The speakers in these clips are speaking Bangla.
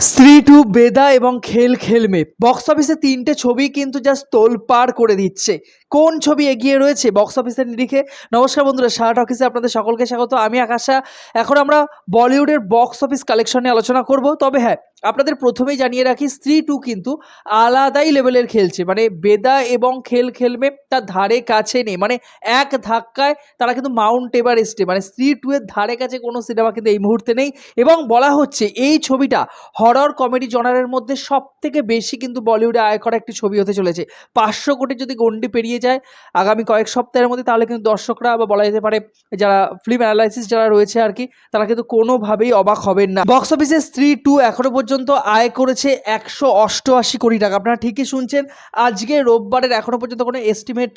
স্ত্রী টু বেদা এবং খেল খেলমে। বক্স অফিসে তিনটে ছবি কিন্তু জাস্ট তোলপাড় করে দিচ্ছে। কোন ছবি এগিয়ে রয়েছে বক্স অফিসের নিরিখে? নমস্কার বন্ধুরা, শার্ট অফিসে আপনাদের সকলকে স্বাগত। আমি আকাশা। এখন আমরা বলিউডের বক্স অফিস কালেকশন নিয়ে আলোচনা করব। তবে হ্যাঁ আপনাদের প্রথমেই জানিয়ে রাখি, স্ত্রী টু কিন্তু আলাদাই লেভেলের খেলছে। মানে বেদা এবং খেল খেলমে তার ধারে কাছে নেই। মানে এক ধাক্কায় তারা কিন্তু মাউন্ট এভারেস্টে মানে স্ত্রী টু এর ধারে কাছে কোনো সিনেমা কিন্তু এই মুহূর্তে নেই। এবং বলা হচ্ছে, এই ছবিটা হরর কমেডি জনারের মধ্যে সব থেকে বেশি কিন্তু বলিউডে আয় করা একটি ছবি হতে চলেছে। পাঁচশো কোটি যদি গন্ডি পেরিয়ে যায় আগামী কয়েক সপ্তাহের মধ্যে, তাহলে কিন্তু দর্শকরা বা বলা যেতে পারে যারা ফিল্ম অ্যানালাইসিস যারা রয়েছে আর কি, তারা কিন্তু কোনোভাবেই অবাক হবেন না। বক্স অফিসে স্ত্রী টু এখনও পর্যন্ত আয় করেছে একশো অষ্টআশি কোটি টাকা। আপনারা ঠিকই শুনছেন, আজকে রোববারের এখনও পর্যন্ত কোনো এস্টিমেট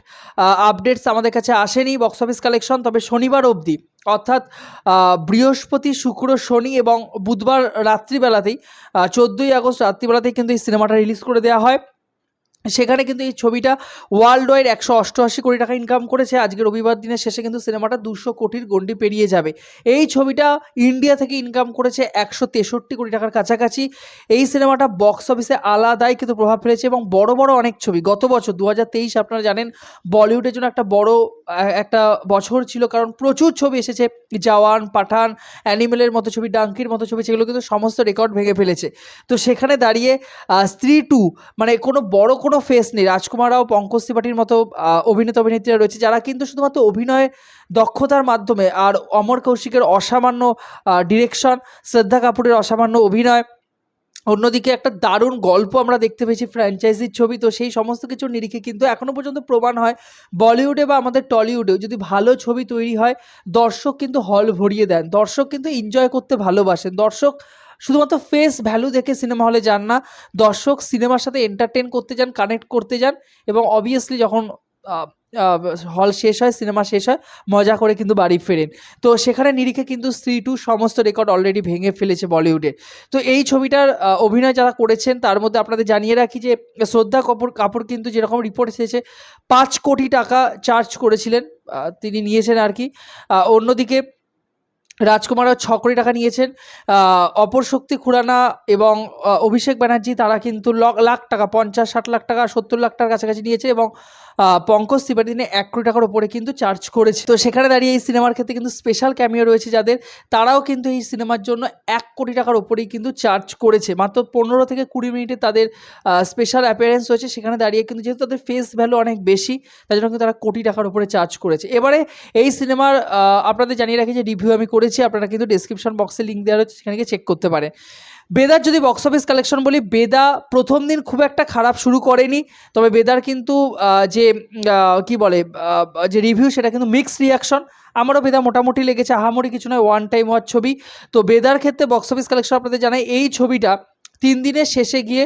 আপডেটস আমাদের কাছে আসেনি বক্স অফিস কালেকশন তবে শনিবার অবধি, অর্থাৎ বৃহস্পতি, শুক্র, শনি এবং বুধবার রাত্রিবেলাতেই চোদ্দোই আগস্ট রাত্রিবেলাতেই কিন্তু এই সিনেমাটা রিলিজ করে দেওয়া হয়। সেখানে কিন্তু এই ছবিটা ওয়ার্ল্ড ওয়াইড একশো অষ্টআশি কোটি টাকা ইনকাম করেছে। আজকে রবিবার দিনের শেষে কিন্তু সিনেমাটা দুশো কোটির গন্ডি পেরিয়ে যাবে। এই ছবিটা ইন্ডিয়া থেকে ইনকাম করেছে একশো তেষট্টি কোটি টাকার কাছাকাছি। এই সিনেমাটা বক্স অফিসে আলাদাই কিন্তু প্রভাব ফেলেছে এবং বড় বড় অনেক ছবি। গত বছর দু হাজার তেইশ আপনারা জানেন, বলিউডের জন্য একটা বড় একটা বছর ছিল, কারণ প্রচুর ছবি এসেছে। জওয়ান, পাঠান, অ্যানিমেলের মতো ছবি, ডাঙ্কির মতো ছবি, সেগুলো কিন্তু সমস্ত রেকর্ড ভেঙে ফেলেছে। তো সেখানে দাঁড়িয়ে স্ত্রী টু মানে কোনো বড় কোনো ফেস নেই। রাজকুমার রাও, পঙ্কজ ত্রিপাঠীর মতো অভিনেতা অভিনেত্রীরা রয়েছে, যারা কিন্তু শুধুমাত্র অভিনয় দক্ষতার মাধ্যমে, আর অমর কৌশিকের অসামান্য ডিরেকশন শ্রদ্ধা কাপুরের অসামান্য অভিনয় অন্যদিকে একটা দারুণ গল্প আমরা দেখতে পেয়েছি ফ্র্যাঞ্চাইজির ছবি। তো সেই সমস্ত কিছুর নিরিখে কিন্তু এখনও পর্যন্ত প্রমাণ হয় বলিউডে বা আমাদের টলিউডেও। যদি ভালো ছবি তৈরি হয়, দর্শক কিন্তু হল ভরিয়ে দেন। দর্শক কিন্তু এনজয় করতে ভালোবাসেন। দর্শক শুধুমাত্র ফেস ভ্যালু দেখে সিনেমা হলে যান না, দর্শক সিনেমার সাথে এন্টারটেন করতে যান কানেক্ট করতে যান এবং অবভিয়াসলি যখন হল শেষ হয় সিনেমা শেষ হয়, মজা করে কিন্তু বাড়ি ফেরেন। তো সেখানে নিরিখে কিন্তু স্ত্রী টু সমস্ত রেকর্ড অলরেডি ভেঙে ফেলেছে বলিউডে। তো এই ছবিটার অভিনয় যারা করেছেন, তার মধ্যে আপনাদের জানিয়ে রাখি যে, শ্রদ্ধা কাপুর কাপুর কিন্তু যেরকম রিপোর্ট এসেছে, পাঁচ কোটি টাকা চার্জ করেছিলেন তিনি নিয়েছেন আর কি। অন্যদিকে রাজকুমারও ছ কোটি টাকা নিয়েছেন অপর শক্তি খুরানা এবং অভিষেক ব্যানার্জি, তারা কিন্তু লাখ টাকা, পঞ্চাশ, ষাট লাখ টাকা, সত্তর লাখ টাকার কাছাকাছি নিয়েছে এবং পঙ্কজ ত্রিপাঠী তিনি এক কোটি টাকার উপরে কিন্তু চার্জ করেছে। তো সেখানে দাঁড়িয়ে এই সিনেমার ক্ষেত্রে কিন্তু স্পেশাল ক্যামিও রয়েছে যাদের। তারাও কিন্তু এই সিনেমার জন্য এক কোটি টাকার উপরেই কিন্তু চার্জ করেছে। মাত্র পনেরো থেকে কুড়ি মিনিটে তাদের স্পেশাল অ্যাপিয়ারেন্স হয়েছে। সেখানে দাঁড়িয়ে কিন্তু যেহেতু তাদের ফেস ভ্যালু অনেক বেশি, তার জন্য কিন্তু তারা কোটি টাকার উপরে চার্জ করেছে। এবারে এই সিনেমার আপনাদের জানিয়ে রাখি যে রিভিউ আমি করেছি, আপনারা কিন্তু ডিসক্রিপশন বক্সে লিঙ্ক দেওয়া রয়েছে, সেখানে গিয়ে চেক করতে পারে বেদার যদি বক্স অফিস কালেকশন বলি, বেদা প্রথম দিন খুব একটা খারাপ শুরু করেনি, তবে বেদার কিন্তু যে কি বলে যে রিভিউ সেটা কিন্তু মিক্সড রিয়াকশন আমারও বেদা মোটামুটি লেগেছে আহামরি কিছু নয় ওয়ান টাইম হওয়ার ছবি। তো বেদার ক্ষেত্রে বক্স অফিস কালেকশন আপনাদের জানাই, এই ছবিটা তিন দিনের শেষে গিয়ে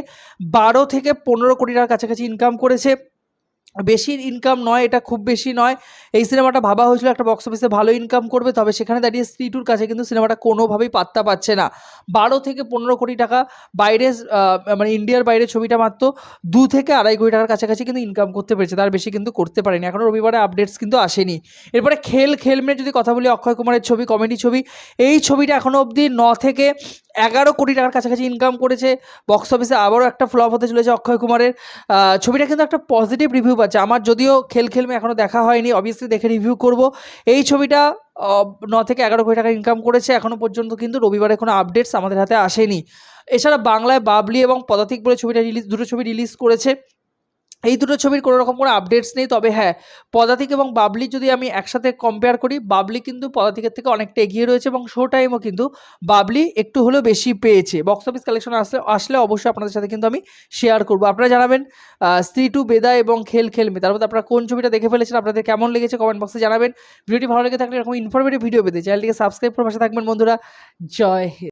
বারো থেকে পনেরো কোটি টাকার কাছাকাছি ইনকাম করেছে। বেশি ইনকাম নয়, এটা খুব বেশি নয়। এই সিনেমাটা ভাবা হয়েছিল একটা বক্স অফিসে ভালো ইনকাম করবে, তবে সেখানে দাঁড়িয়ে স্ত্রী টুর কাছে কিন্তু সিনেমাটা কোনোভাবেই পাত্তা পাচ্ছে না। বারো থেকে পনেরো কোটি টাকা বাইরে মানে ইন্ডিয়ার বাইরে ছবিটা মাত্র দু থেকে আড়াই কোটি টাকার কাছাকাছি কিন্তু ইনকাম করতে পেরেছে, তার বেশি কিন্তু করতে পারেনি। এখনও রবিবারে আপডেটস কিন্তু আসেনি। এরপরে খেল খেল খেলমে যদি কথা বলি, অক্ষয় কুমারের ছবি কমেডি ছবি, এই ছবিটা এখনও অবধি ন থেকে এগারো কোটি টাকার কাছাকাছি ইনকাম করেছে। বক্স অফিসে আবারও একটা ফ্লপ হতে চলেছে অক্ষয় কুমারের। ছবিটা কিন্তু একটা পজিটিভ রিভিউ পাচ্ছে আমার যদিও খেল খেলমে এখনও দেখা হয়নি অবভিয়াসলি দেখে রিভিউ করব। এই ছবিটা ন থেকে এগারো কোটি টাকা ইনকাম করেছে এখনও পর্যন্ত কিন্তু রবিবারে কোনো আপডেটস আমাদের হাতে আসেনি। এছাড়া বাংলায় বাবলি এবং পদাতিক বলে ছবিটা রিলিজ দুটো ছবি রিলিজ করেছে। এই দুটো ছবির কোনো রকম কোনো আপডেটস নেই, তবে হ্যাঁ পদাতিক এবং বাবলি যদি আমি একসাথে কম্পেয়ার করি, বাবলি কিন্তু পদাতিকের থেকে অনেকটা এগিয়ে রয়েছে এবং শো টাইমও কিন্তু বাবলি একটু হলেও বেশি পেয়েছে। বক্স অফিস কালেকশন আসলে আসলে অবশ্যই আপনাদের সাথে কিন্তু আমি শেয়ার করব। আপনারা জানাবেন স্ত্রী টু বেদা এবং খেল খেলমে, তার মধ্যে আপনারা কোন ছবিটা দেখে ফেলেছেন, আপনাদের কেমন লেগেছে কমেন্ট বক্সে জানাবেন। ভিডিওটি ভালো লেগে থাকলে এরকম ইনফরমেটিভ ভিডিও পেতে চ্যানেলটিকে সাবস্ক্রাইব করে পাশে থাকবেন বন্ধুরা। জয় হিন্দ।